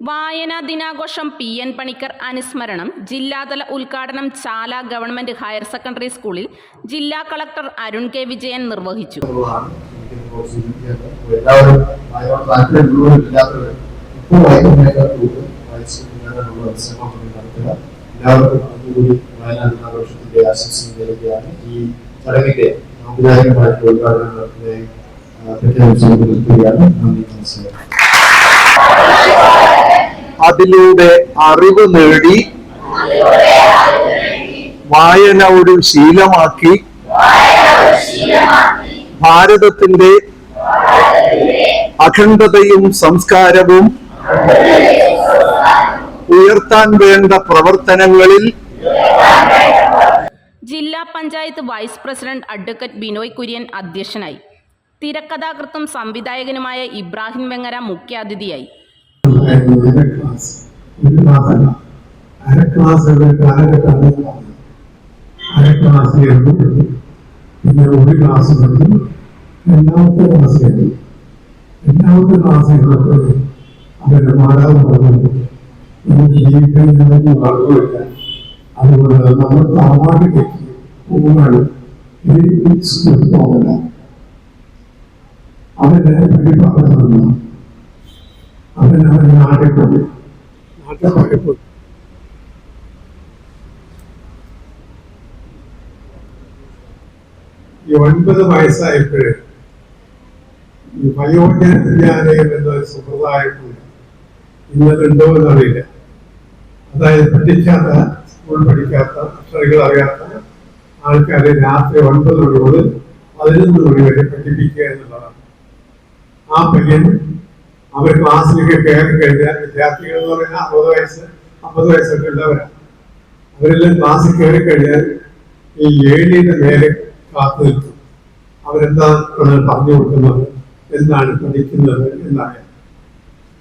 വായനാ ദിനാഘോഷം P N Panicker അനുസ്മരണം. ജില്ലാതല ഉദ്ഘാടനം ചാല ഗവൺമെന്റ് ഹയർ സെക്കൻഡറി സ്കൂളിൽ ജില്ലാ കളക്ടർ അരുൺ കെ വിജയൻ നിർവഹിച്ചു. ഉദ്ഘാടനം അതിലൂടെ അറിവ് നേടി വായന ഒരു ശീലമാക്കി ഭാരതത്തിന്റെ അഖണ്ഡതയും സംസ്കാരവും ഉയർത്താൻ വേണ്ട പ്രവർത്തനങ്ങളിൽ ജില്ലാ panchayat vice president advocate Binoy Kurian അധ്യക്ഷനായി. തിരക്കഥാകൃത്തും സംവിധായകനുമായ ഇബ്രാഹിം വെങ്ങര മുഖ്യാതിഥിയായി. ക്ലാസ് ഒരു ക്ലാസ്സല്ല അര ക്ലാസ് കാലഘട്ടമാണ് അര ക്ലാസ് കഴിഞ്ഞു പിന്നെ ഒരു ക്ലാസ് കഴിഞ്ഞു രണ്ടാമത്തെ ക്ലാസ് കഴിഞ്ഞു രണ്ടാമത്തെ ക്ലാസ് കഴിഞ്ഞപ്പോൾ അവരുടെ മാതാവ് പറഞ്ഞു നമുക്ക് ജീവിക്കാൻ ഞങ്ങൾക്ക് വളർന്നില്ല അതുകൊണ്ട് നമ്മൾ കെട്ടി ഇനി സ്കൂളിൽ പോകണ്ട. അവരുടെ പഠിപ്പാക്കാൻ നിന്നു അവൻ അവൻ നാട്ടിൽ കൊണ്ടു. ഒൻപത് വയസ്സായപ്പോഴേ ഈ വയോജന എന്ന ഒരു സമ്പ്രദായമുണ്ട്. ഇന്നതുണ്ടോ എന്നറിയില്ല. അതായത് പഠിക്കാത്ത സ്കൂൾ പഠിക്കാത്ത അക്ഷരങ്ങൾ അറിയാത്ത ആൾക്കാരെ രാത്രി ഒൻപത് മണി മുതൽ പതിനൊന്ന് മണി വരെ പഠിപ്പിക്കുക എന്നുള്ളതാണ്. ആ പയ്യൻ അവർ ക്ലാസ്സിലേക്ക് കയറി കഴിഞ്ഞാൽ വിദ്യാർത്ഥികൾ എന്ന് പറഞ്ഞാൽ അറുപത് വയസ്സ് അമ്പത് വയസ്സൊക്കെ ഉള്ളവരാണ് അവരെല്ലാം ക്ലാസ്സിൽ കയറി കഴിഞ്ഞാൽ ഈ ഏഴിന്റെ മേലെ കാത്തു നിൽക്കും. അവരെന്താണ് പറഞ്ഞു കൊടുക്കുന്നത്? എന്താണ് പഠിക്കുന്നത് എന്നറിയാം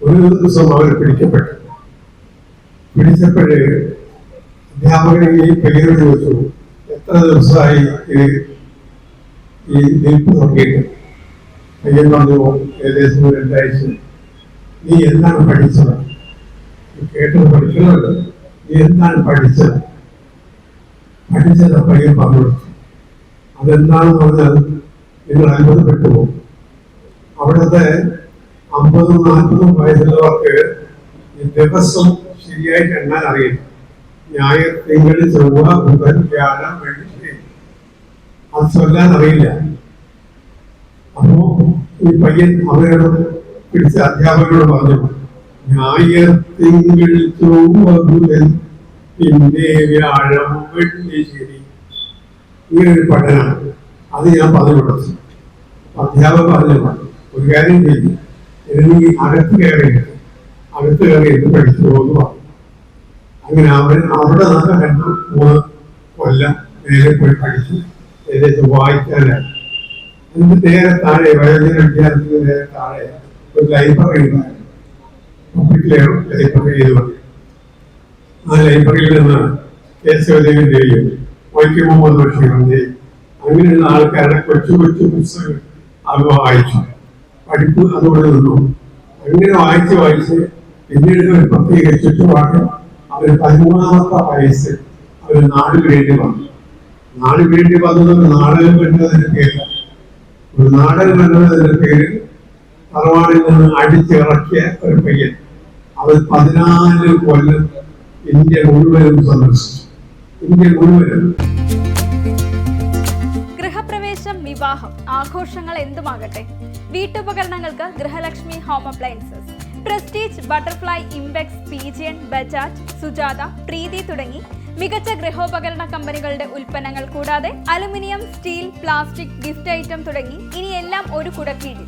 ഒരു ദിവസം അവർ പിടിക്കപ്പെട്ടു. പിടിച്ചപ്പോഴേ അധ്യാപകൻ ഈ പേര് ചോദിച്ചു എത്ര ദിവസമായി ഈ നിൽപ്പ് തുടങ്ങിയിട്ട്? പയ്യൻ പറഞ്ഞു ഏകദേശം രണ്ടാഴ്ച. നീ എന്താണ് പഠിച്ചത്? കേട്ടത് പഠിക്കുന്നുണ്ട് നീ എന്താണ് പഠിച്ചത്? പഠിച്ചത് പയ്യൻ പറഞ്ഞു. അതെന്താണെന്ന് പറഞ്ഞാൽ നിങ്ങൾ അത്ഭുതപ്പെട്ടു പോകും അവിടുത്തെ അമ്പതും നാൽപ്പതും വയസ്സുള്ളവർക്ക് ദിവസം ശരിയായിട്ട് എണ്ണാൻ അറിയില്ല ഞായർ തിങ്കൾ ചൊവ്വ ബുധൻ വ്യാഴം വെള്ളി. അത് ചൊല്ലാൻ അറിയില്ല. അപ്പോ ഈ പയ്യൻ അവരോട് പിടിച്ച അധ്യാപകരോട് പറഞ്ഞു ഞായർ ചൊവ്വകുലൻ പിന്നെ വ്യാഴം വെള്ളി ശരി ഇങ്ങനൊരു പഠനം അത് ഞാൻ പറഞ്ഞു കൊടുത്തു. അധ്യാപകർ പറഞ്ഞു ഒരു കാര്യം ചെയ്തു എനിക്ക് അകത്ത് കയറിയിട്ട് അകത്ത് കയറിയിട്ട് പഠിച്ചു പോകുന്നു പറഞ്ഞു. അങ്ങനെ അവൻ അവിടെ നല്ല രണ്ടു മൂന്ന് കൊല്ലം നേരെ പോയി പഠിച്ചു. ഏകദേശം വായിക്കാനായി. എന്നിട്ട് നേരെ താഴെ വയോജന വിദ്യാർത്ഥികൾ നേരെ താഴെ ഒരു ലൈബ്രറി ഉണ്ടായിരുന്നു പബ്ലിക് ലൈബ്രറി ചെയ്തുകൊണ്ട് ആ ലൈബ്രറിയിൽ നിന്ന് കേശവദേവന്റെയും വൈക്കം മുഹമ്മദ് ബഷീറിന്റെയും അങ്ങനെയുള്ള ആൾക്കാരുടെ കൊച്ചു കൊച്ചു പുസ്തകങ്ങൾ അവ വായിച്ചു. പഠിപ്പ് അതുകൊണ്ട് നിന്നു. അങ്ങനെ വായിച്ച് വായിച്ച് പിന്നീട് ഒരു പ്രത്യേക ചുറ്റുപാട് അവർ പതിമൂന്നാമത്തെ വയസ്സ് അവർ നാട് വേണ്ടി വന്നു. നാട് വേണ്ടി വന്നത് നാടകം എന്നതിന്റെ പേരിൽ ഒരു നാടകം എന്നതിന്റെ പേരിൽ തറവാടിൽ നിന്ന് അടിച്ചിറക്കിയ ഒരു പയ്യൻ. അവൻ പതിനാല് കൊല്ലം ഇന്ത്യ മുഴുവനും സന്ദർശിച്ചു. ഇന്ത്യ മുഴുവനും. ഗൃഹപ്രവേശം വിവാഹം ആഘോഷങ്ങൾ എന്തുമാകട്ടെ? വീട്ടുപകരണങ്ങൾക്ക് Grihalakshmi home appliances Prestige Butterfly Impex Pigeon Bajaj Sujata Preethi തുടങ്ങി മികച്ച ഗൃഹോപകരണ കമ്പനികളുടെ ഉൽപ്പന്നങ്ങൾ കൂടാതെ aluminium steel plastic gift item തുടങ്ങി ഇനിയെല്ലാം ഒരു കുടക്കീഴിൽ.